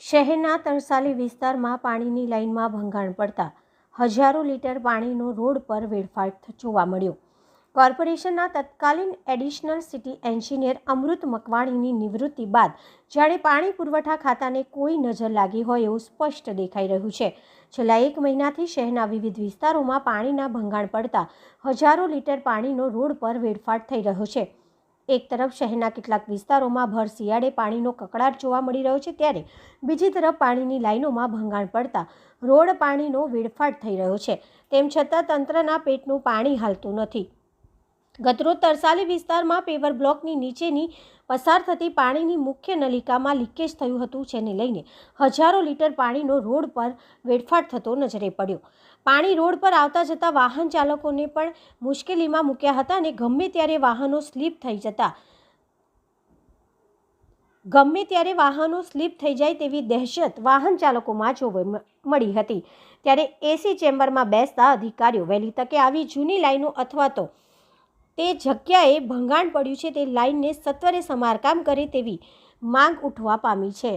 શહેરના તરસાલી વિસ્તારમાં પાણીની લાઇનમાં ભંગાણ પડતા હજારો લીટર પાણીનો રોડ પર વેડફાટ જોવા મળ્યો. કોર્પોરેશનના તત્કાલીન એડિશનલ સિટી એન્જિનિયર અમૃત મકવાણીની નિવૃત્તિ બાદ જાણે પાણી પુરવઠા ખાતાને કોઈ નજર લાગી હોય એવું સ્પષ્ટ દેખાઈ રહ્યું છે. છેલ્લા એક મહિનાથી શહેરના વિવિધ વિસ્તારોમાં પાણીના ભંગાણ પડતા હજારો લીટર પાણીનો રોડ પર વેડફાટ થઈ રહ્યો છે. એક તરફ શહેરના કેટલાક વિસ્તારોમાં ભર શિયાળે પાણીનો કકળાટ જોવા મળી રહ્યો છે ત્યારે બીજી તરફ પાણીની લાઈનોમાં ભંગાણ પડતા રોડ પાણીનો વેડફાટ થઈ રહ્યો છે. તેમ છતાં તંત્રના પેટનું પાણી હાલતું નથી. ગતરોજ તરસાલી વિસ્તારમાં પેવર બ્લોકની નીચેની પસાર થતી પાણીની મુખ્ય નલિકામાં લીકેજ થયું હતું, જેને લઈને હજારો લીટર પાણીનો રોડ પર વેડફાટ થતો નજરે પડ્યો. પાણી રોડ પર આવતા જતા વાહન ચાલકોને પણ મુશ્કેલીમાં મૂક્યા હતા અને ગમે ત્યારે વાહનો સ્લીપ થઈ જતા ગમે ત્યારે વાહનો સ્લીપ થઈ જાય તેવી દહેશત વાહન ચાલકોમાં જોવા મળી હતી. ત્યારે એસી ચેમ્બરમાં બેસતા અધિકારીઓ વહેલી તકે આવી જૂની લાઈનો અથવા તો તે જગ્યાએ ભંગાણ પડ્યું છે તે લાઈનને સત્વરે સમારકામ કરે તેવી માંગ ઉઠવા પામી છે.